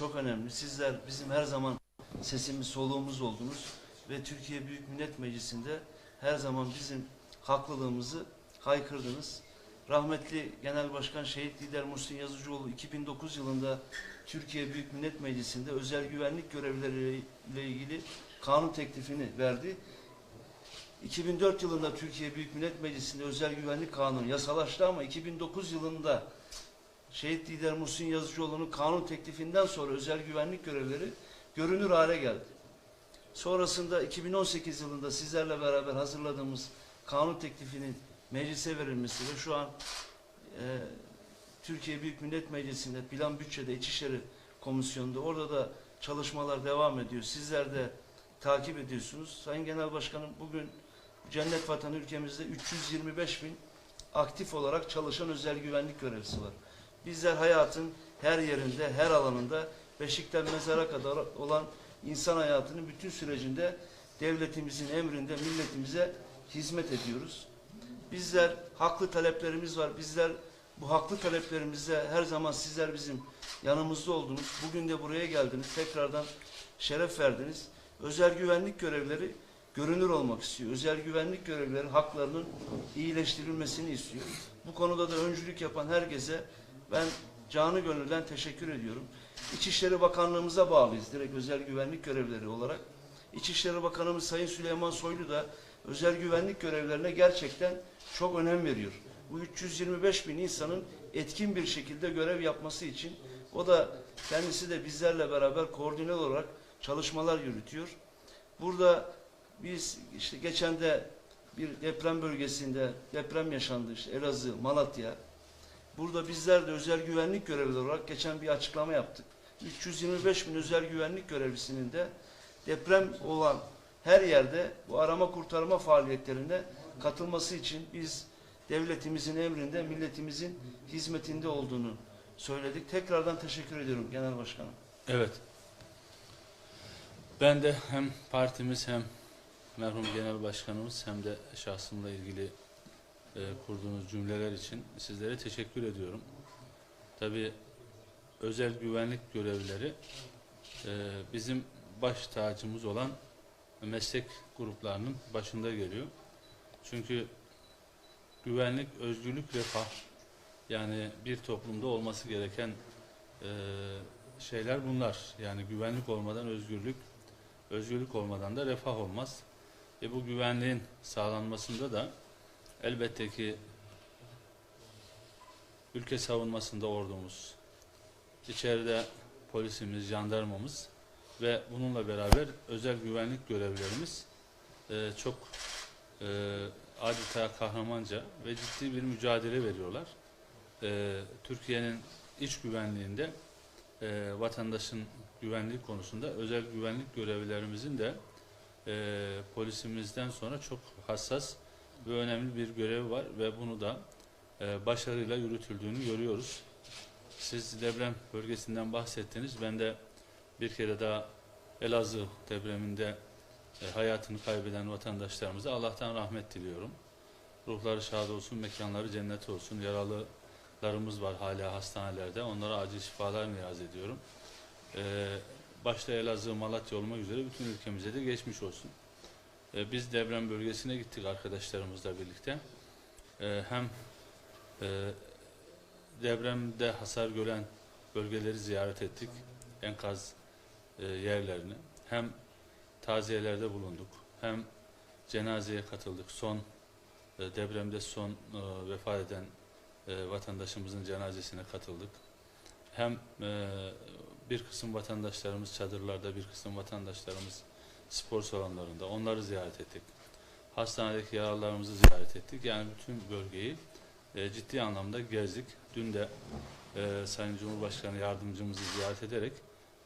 çok önemli. Sizler bizim her zaman sesimiz, soluğumuz oldunuz ve Türkiye Büyük Millet Meclisi'nde her zaman bizim haklılığımızı haykırdınız. Rahmetli Genel Başkan Şehit Lider Muhsin Yazıcıoğlu 2009 yılında Türkiye Büyük Millet Meclisi'nde özel güvenlik görevleriyle ilgili kanun teklifini verdi. 2004 yılında Türkiye Büyük Millet Meclisi'nde özel güvenlik kanunu yasalaştı ama 2009 yılında Şehit Lider Muhsin Yazıcıoğlu'nun kanun teklifinden sonra özel güvenlik görevleri görünür hale geldi. Sonrasında 2018 yılında sizlerle beraber hazırladığımız kanun teklifinin meclise verilmesi ve şu an e, Türkiye Büyük Millet Meclisi'nde Plan Bütçe'de İçişleri Komisyonu'nda orada da çalışmalar devam ediyor. Sizler de takip ediyorsunuz. Sayın Genel Başkanım bugün cennet vatan ülkemizde 325 bin aktif olarak çalışan özel güvenlik görevlisi var. Bizler hayatın her yerinde, her alanında beşikten mezara kadar olan insan hayatının bütün sürecinde devletimizin emrinde milletimize hizmet ediyoruz. Bizler haklı taleplerimiz var. Bizler bu haklı taleplerimizde her zaman sizler bizim yanımızda oldunuz. Bugün de buraya geldiniz. Tekrardan şeref verdiniz. Özel güvenlik görevleri görünür olmak istiyor. Özel güvenlik görevlileri haklarının iyileştirilmesini istiyor. Bu konuda da öncülük yapan herkese ben canı gönülden teşekkür ediyorum. İçişleri Bakanlığımıza bağlıyız direkt özel güvenlik görevleri olarak. İçişleri Bakanımız Sayın Süleyman Soylu da özel güvenlik görevlerine gerçekten çok önem veriyor. Bu 325 bin insanın etkin bir şekilde görev yapması için o da kendisi de bizlerle beraber koordine olarak çalışmalar yürütüyor. Burada biz işte geçen de bir deprem bölgesinde deprem yaşandı işte Elazığ, Malatya. Burada bizler de özel güvenlik görevlileri olarak geçen bir açıklama yaptık. 325 bin özel güvenlik görevlisinin de deprem olan her yerde bu arama kurtarma faaliyetlerine katılması için biz devletimizin emrinde, milletimizin hizmetinde olduğunu söyledik. Tekrardan teşekkür ediyorum Genel Başkanım. Evet. Ben de hem partimiz hem merhum genel başkanımız hem de şahsımla ilgili e, kurduğunuz cümleler için sizlere teşekkür ediyorum. Tabii özel güvenlik görevlileri e, bizim baş tacımız olan meslek gruplarının başında geliyor. Çünkü güvenlik, özgürlük, refah yani bir toplumda olması gereken e, şeyler bunlar. Yani güvenlik olmadan özgürlük, özgürlük olmadan da refah olmaz. E bu güvenliğin sağlanmasında da elbette ki ülke savunmasında ordumuz, içeride polisimiz, jandarmamız ve bununla beraber özel güvenlik görevlerimiz e, çok e, adeta kahramanca ve ciddi bir mücadele veriyorlar. E, Türkiye'nin iç güvenliğinde e, vatandaşın güvenliği konusunda özel güvenlik görevlilerimizin de e, polisimizden sonra çok hassas ve önemli bir görevi var ve bunu da e, başarıyla yürütüldüğünü görüyoruz. Siz deprem bölgesinden bahsettiniz. Ben de bir kere daha Elazığ depreminde e, hayatını kaybeden vatandaşlarımıza Allah'tan rahmet diliyorum. Ruhları şad olsun, mekanları cennet olsun. Yaralılarımız var hala hastanelerde. Onlara acil şifalar niyaz ediyorum. E, başta Elazığ, Malatya olmak üzere bütün ülkemize de geçmiş olsun. E, biz deprem bölgesine gittik arkadaşlarımızla birlikte. E, hem e, depremde hasar gören bölgeleri ziyaret ettik. Enkaz e, yerlerini. Hem taziyelerde bulunduk. Hem cenazeye katıldık. Son depremde son vefat eden vatandaşımızın cenazesine katıldık. Hem bir kısım vatandaşlarımız çadırlarda, bir kısım vatandaşlarımız spor salonlarında. Onları ziyaret ettik. Hastanedeki yaralılarımızı ziyaret ettik. Yani bütün bölgeyi e, ciddi anlamda gezdik. Dün de e, Sayın Cumhurbaşkanı yardımcımızı ziyaret ederek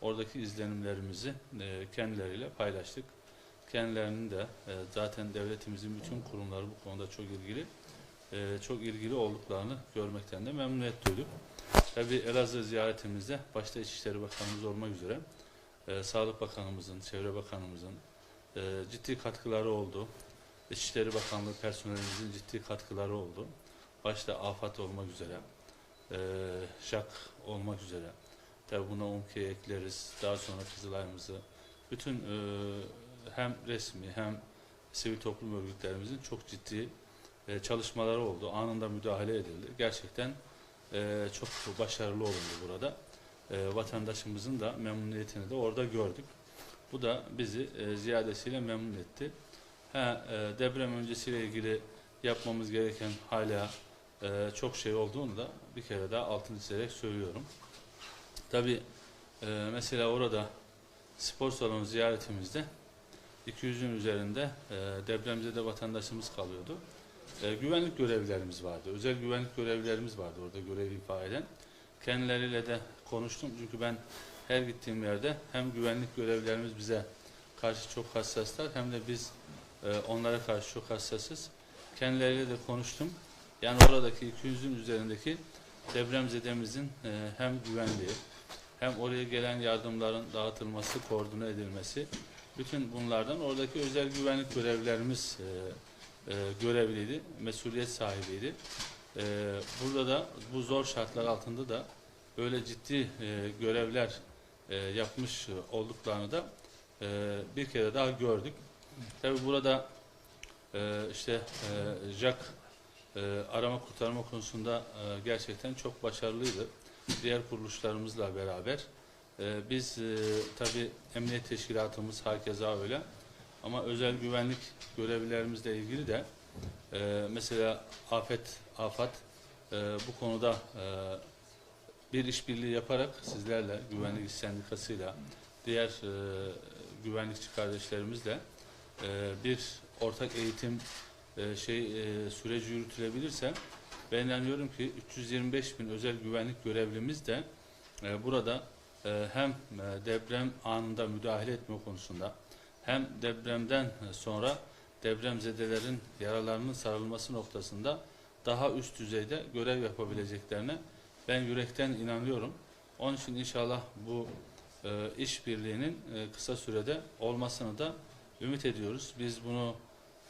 oradaki izlenimlerimizi e, kendileriyle paylaştık. Kendilerinin de e, zaten devletimizin bütün kurumları bu konuda çok ilgili e, çok ilgili olduklarını görmekten de memnuniyet duyduk. Tabii Elazığ ziyaretimizde başta İçişleri Bakanımız olmak üzere e, Sağlık Bakanımızın, Çevre Bakanımızın e, ciddi katkıları oldu. İçişleri Bakanlığı personelimizin ciddi katkıları oldu. Başta AFAD olmak üzere, e, ŞAK olmak üzere. Tabi buna UMKE'yi ekleriz. Daha sonra Kızılay'ımızı. Bütün e, hem resmi hem sivil toplum örgütlerimizin çok ciddi e, çalışmaları oldu. Anında müdahale edildi. Gerçekten e, çok başarılı olundu burada. E, vatandaşımızın da memnuniyetini de orada gördük. Bu da bizi e, ziyadesiyle memnun etti. Ha, e, deprem öncesiyle ilgili yapmamız gereken hala e, çok şey olduğunu da bir kere daha altını çizerek söylüyorum. Tabi mesela orada spor salonu ziyaretimizde 200'ün üzerinde e, depremzede vatandaşımız kalıyordu. E, güvenlik görevlilerimiz vardı. Özel güvenlik görevlilerimiz vardı orada görev ifa eden. Kendileriyle de konuştum çünkü ben her gittiğim yerde hem güvenlik görevlilerimiz bize karşı çok hassaslar hem de biz e, onlara karşı çok hassasız. Kendileriyle de konuştum. Yani oradaki 200'ün üzerindeki depremzedemizin e, hem güvenliği hem oraya gelen yardımların dağıtılması, koordine edilmesi bütün bunlardan oradaki özel güvenlik görevlilerimiz e, e, görevliydi, mesuliyet sahibiydi. E, burada da bu zor şartlar altında da böyle ciddi e, görevler e, yapmış olduklarını da e, bir kere daha gördük. Tabi burada e, işte e, JAK e, arama kurtarma konusunda e, gerçekten çok başarılıydı. Diğer kuruluşlarımızla beraber. E, biz e, tabi emniyet teşkilatımız hakeza öyle. Ama özel güvenlik görevlilerimizle ilgili de e, mesela afet, afat e, bu konuda e, bir işbirliği yaparak sizlerle, güvenlik sendikasıyla, diğer e, güvenlikçi kardeşlerimizle e, bir ortak eğitim e, şey e, süreci yürütülebilirse ben inanıyorum ki 325 bin özel güvenlik görevlimiz de e, burada e, hem e, deprem anında müdahale etme konusunda hem depremden sonra depremzedelerin yaralarının sarılması noktasında daha üst düzeyde görev yapabileceklerine ben yürekten inanıyorum. Onun için inşallah bu e, işbirliğinin e, kısa sürede olmasını da ümit ediyoruz. Biz bunu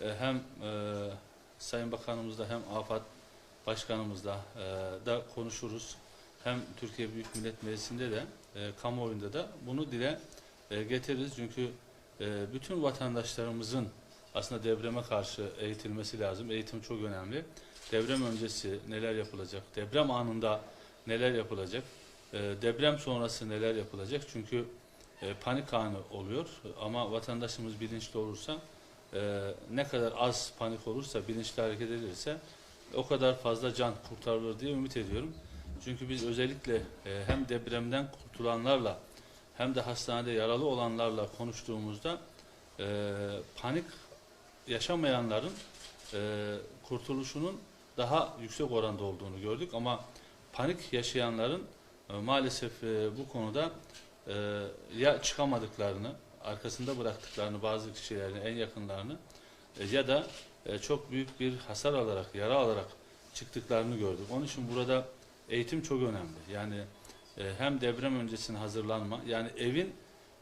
e, hem e, Sayın Bakanımızla hem AFAD Başkanımızla e, da konuşuruz. Hem Türkiye Büyük Millet Meclisi'nde de e, kamuoyunda da bunu dile e, getiririz. Çünkü e, bütün vatandaşlarımızın aslında depreme karşı eğitilmesi lazım. Eğitim çok önemli. Deprem öncesi neler yapılacak? Deprem anında neler yapılacak? E, deprem sonrası neler yapılacak? Çünkü e, panik anı oluyor ama vatandaşımız bilinçli olursa e, ne kadar az panik olursa, bilinçli hareket edilirse o kadar fazla can kurtarılır diye ümit ediyorum. Çünkü biz özellikle e, hem depremden kurtulanlarla hem de hastanede yaralı olanlarla konuştuğumuzda e, panik yaşamayanların e, kurtuluşunun daha yüksek oranda olduğunu gördük ama panik yaşayanların e, maalesef e, bu konuda e, ya çıkamadıklarını, arkasında bıraktıklarını bazı kişilerin en yakınlarını e, ya da e, çok büyük bir hasar alarak, yara alarak çıktıklarını gördük. Onun için burada eğitim çok önemli. Yani e, hem deprem öncesine hazırlanma, yani evin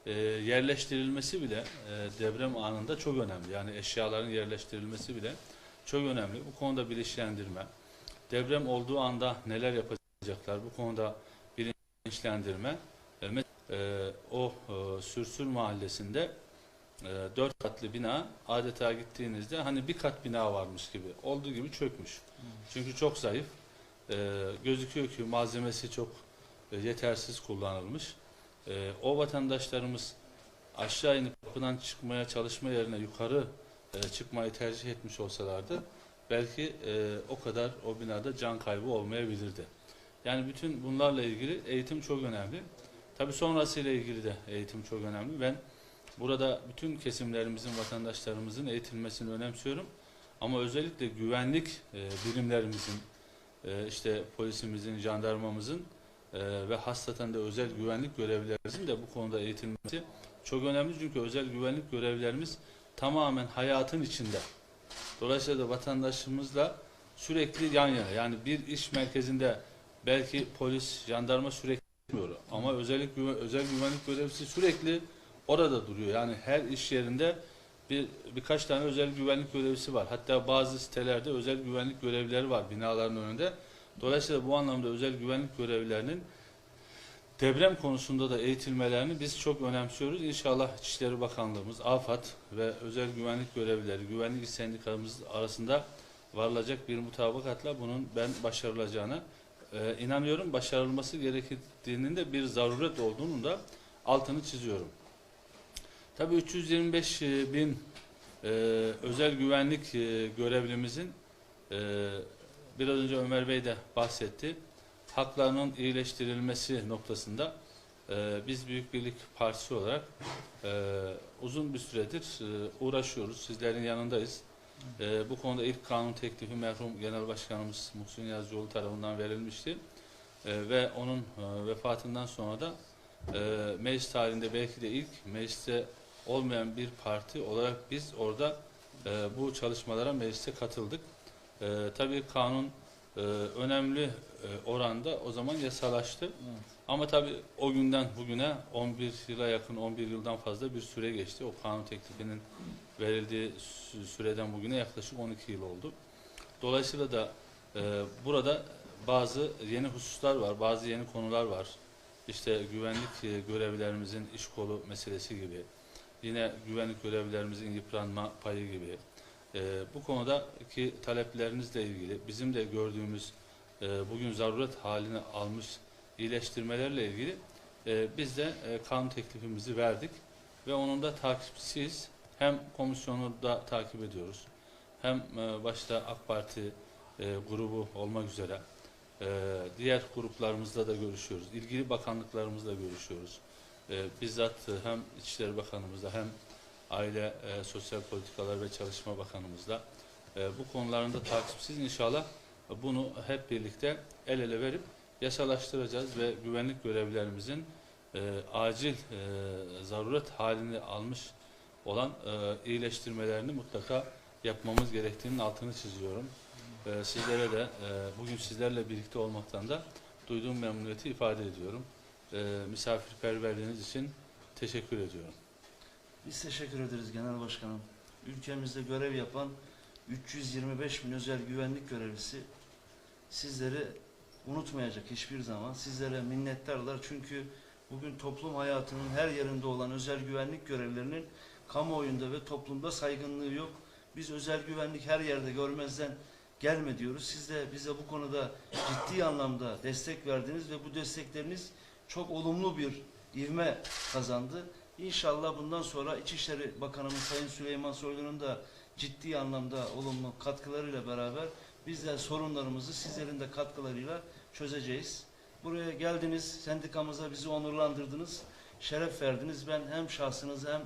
e, yerleştirilmesi bile e, deprem anında çok önemli. Yani eşyaların yerleştirilmesi bile çok önemli. Bu konuda bilinçlendirme, deprem olduğu anda neler yapacaklar, bu konuda bilinçlendirme. E, e, o e, Sürsür Mahallesi'nde e, dört katlı bina adeta gittiğinizde hani bir kat bina varmış gibi olduğu gibi çökmüş. Çünkü çok zayıf. E, gözüküyor ki malzemesi çok e, yetersiz kullanılmış. E, o vatandaşlarımız aşağı inip kapıdan çıkmaya çalışma yerine yukarı e, çıkmayı tercih etmiş olsalardı belki e, o kadar o binada can kaybı olmayabilirdi. Yani bütün bunlarla ilgili eğitim çok önemli. Tabii sonrasıyla ilgili de eğitim çok önemli. Ben burada bütün kesimlerimizin, vatandaşlarımızın eğitilmesini önemsiyorum. Ama özellikle güvenlik e, birimlerimizin, e, işte polisimizin, jandarmamızın e, ve hastaten de özel güvenlik görevlilerimizin de bu konuda eğitilmesi çok önemli. Çünkü özel güvenlik görevlilerimiz tamamen hayatın içinde. Dolayısıyla da vatandaşımızla sürekli yan yana. Yani bir iş merkezinde belki polis, jandarma sürekli bilmiyor. Ama özellik güve- özel güvenlik görevlisi sürekli orada duruyor. Yani her iş yerinde bir birkaç tane özel güvenlik görevlisi var. Hatta bazı sitelerde özel güvenlik görevlileri var binaların önünde. Dolayısıyla bu anlamda özel güvenlik görevlilerinin Deprem konusunda da eğitilmelerini biz çok önemsiyoruz. İnşallah İçişleri Bakanlığımız, AFAD ve özel güvenlik görevlileri, güvenlik sendikamız arasında varılacak bir mutabakatla bunun ben başarılacağına e, inanıyorum. Başarılması gerektiğinin de bir zaruret olduğunu da altını çiziyorum. Tabii 325 bin e, özel güvenlik e, görevlimizin e, biraz önce Ömer Bey de bahsetti. Haklarının iyileştirilmesi noktasında e, biz Büyük Birlik Partisi olarak e, uzun bir süredir e, uğraşıyoruz. Sizlerin yanındayız. E, bu konuda ilk kanun teklifi merhum Genel Başkanımız Muhsin Yazıcıoğlu tarafından verilmişti. E, ve onun e, vefatından sonra da e, meclis tarihinde belki de ilk mecliste olmayan bir parti olarak biz orada e, bu çalışmalara mecliste katıldık. E, tabii kanun e, önemli e, oranda o zaman yasalaştı. Ama tabii o günden bugüne 11 yıla yakın 11 yıldan fazla bir süre geçti. O kanun teklifinin verildiği sü- süreden bugüne yaklaşık 12 yıl oldu. Dolayısıyla da e, burada bazı yeni hususlar var, bazı yeni konular var. İşte güvenlik e, görevlilerimizin iş kolu meselesi gibi, yine güvenlik görevlilerimizin yıpranma payı gibi. E, bu konudaki taleplerinizle ilgili bizim de gördüğümüz e, bugün zaruret haline almış iyileştirmelerle ilgili e, biz de e, kanun teklifimizi verdik ve onun da takipçisiyiz. Hem komisyonu da takip ediyoruz. Hem e, başta AK Parti e, grubu olmak üzere e, diğer gruplarımızla da görüşüyoruz. İlgili bakanlıklarımızla görüşüyoruz. E, bizzat hem İçişleri Bakanımızla hem Aile, e, Sosyal Politikalar ve Çalışma Bakanımızla e, bu konularında takipsiz inşallah bunu hep birlikte el ele verip yasalaştıracağız ve güvenlik görevlilerimizin e, acil e, zaruret halini almış olan e, iyileştirmelerini mutlaka yapmamız gerektiğinin altını çiziyorum. E, sizlere de e, bugün sizlerle birlikte olmaktan da duyduğum memnuniyeti ifade ediyorum. E, misafirperverliğiniz için teşekkür ediyorum. Biz teşekkür ederiz Genel Başkanım. Ülkemizde görev yapan 325 bin özel güvenlik görevlisi sizleri unutmayacak hiçbir zaman. Sizlere minnettarlar çünkü bugün toplum hayatının her yerinde olan özel güvenlik görevlerinin kamuoyunda ve toplumda saygınlığı yok. Biz özel güvenlik her yerde görmezden gelme diyoruz. Siz de bize bu konuda ciddi anlamda destek verdiniz ve bu destekleriniz çok olumlu bir ivme kazandı. İnşallah bundan sonra İçişleri Bakanımız Sayın Süleyman Soylu'nun da ciddi anlamda olumlu katkılarıyla beraber biz de sorunlarımızı sizlerin de katkılarıyla çözeceğiz. Buraya geldiniz, sendikamıza bizi onurlandırdınız, şeref verdiniz. Ben hem şahsınıza hem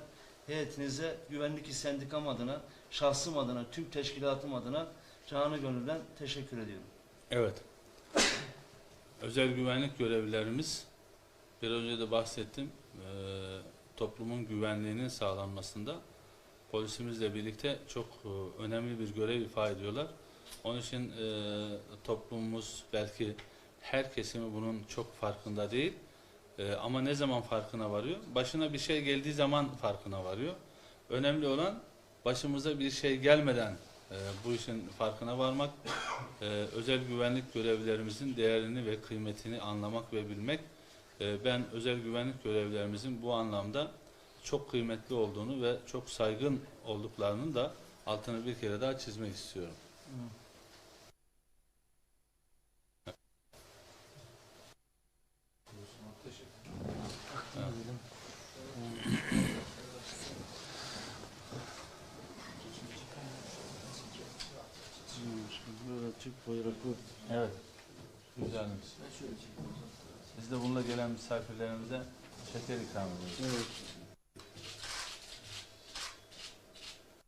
heyetinize güvenlik sendikam adına, şahsım adına, tüm teşkilatım adına canı gönülden teşekkür ediyorum. Evet. Özel güvenlik görevlilerimiz bir önce de bahsettim. eee, toplumun güvenliğinin sağlanmasında polisimizle birlikte çok e, önemli bir görev ifade ediyorlar. Onun için e, toplumumuz belki her kesimi bunun çok farkında değil. E, ama ne zaman farkına varıyor? Başına bir şey geldiği zaman farkına varıyor. Önemli olan başımıza bir şey gelmeden e, bu işin farkına varmak, e, özel güvenlik görevlilerimizin değerini ve kıymetini anlamak ve bilmek. E, ben özel güvenlik görevlilerimizin bu anlamda çok kıymetli olduğunu ve çok saygın olduklarının da altını bir kere daha çizmek istiyorum. Böyle Türk bayraklı Evet. Güzelmiş. Biz de bununla gelen misafirlerimize şeker ikram ediyoruz. Evet.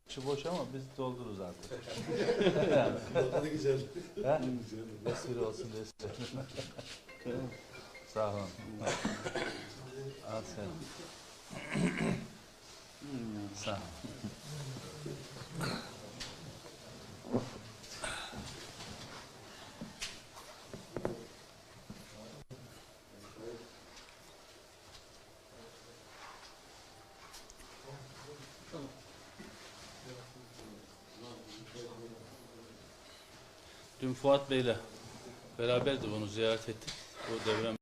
İçi boş ama biz doldururuz artık. Ne güzel. He? Vesile olsun diye istedim. Sağ olun. Al sen. Sağ ol. Dün Fuat Bey'le beraberdi bunu ziyaret ettik. Bu devrem